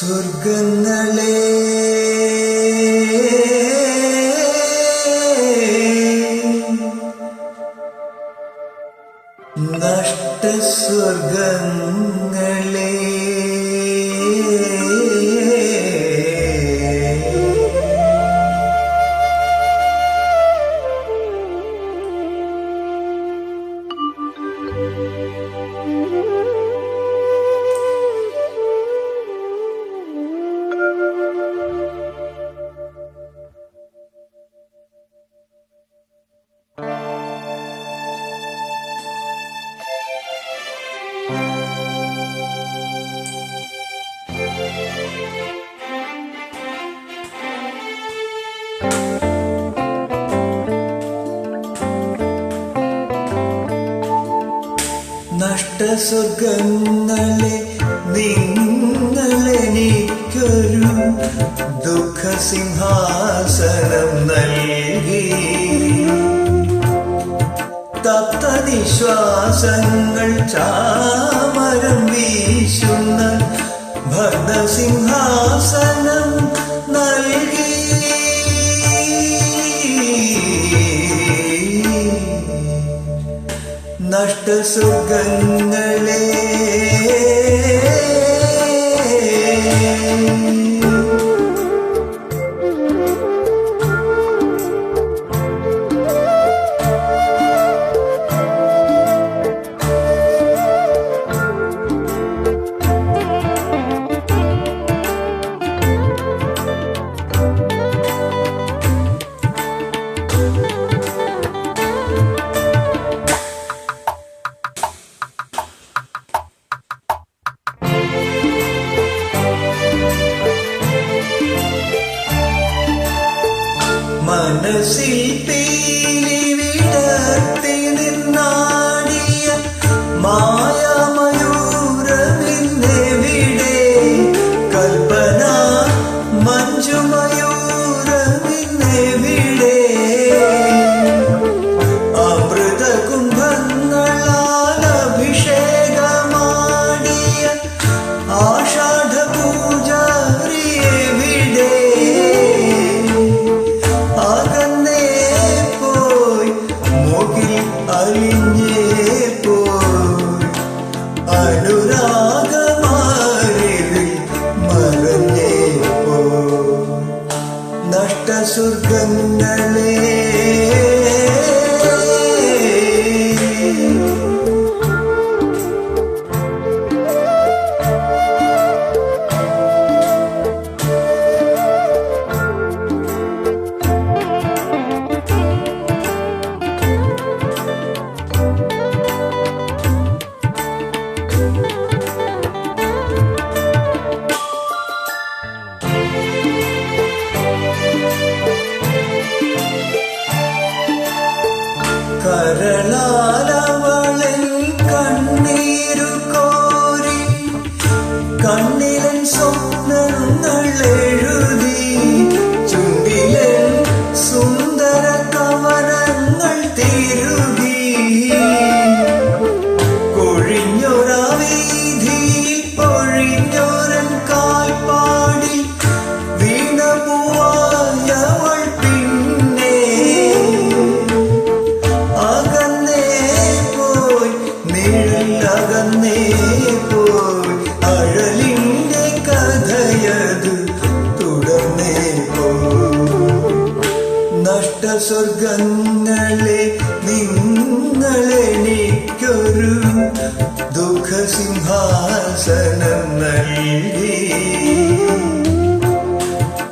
സ്വർഗങ്ങളെ നഷ്ടസ്വർഗങ്ങളെ നഷ്ടസ്വർഗങ്ങളെ നിങ്ങളെനിക്കൊരു ദുഃഖസിംഹാസനം നൽകി. തപ്തനിശ്വാസങ്ങൾ ചാമരം വീശുന്ന ഭദ്രസിംഹാസനം നൽകി. നഷ്ടസുഖങ്ങളെ wanna see things. karnala നഷ്ടസ്വർഗങ്ങളെ നിങ്ങളെനിക്കൊരു ദുഃഖസിംഹാസനം നൽകി.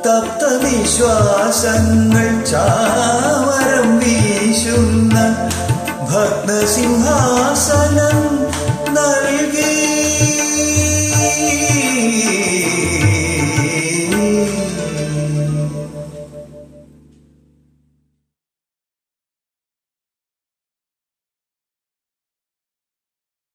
തപ്തവിശ്വാസങ്ങൾ ചാമരം വീശുന്ന ഭക്തസിംഹാസനം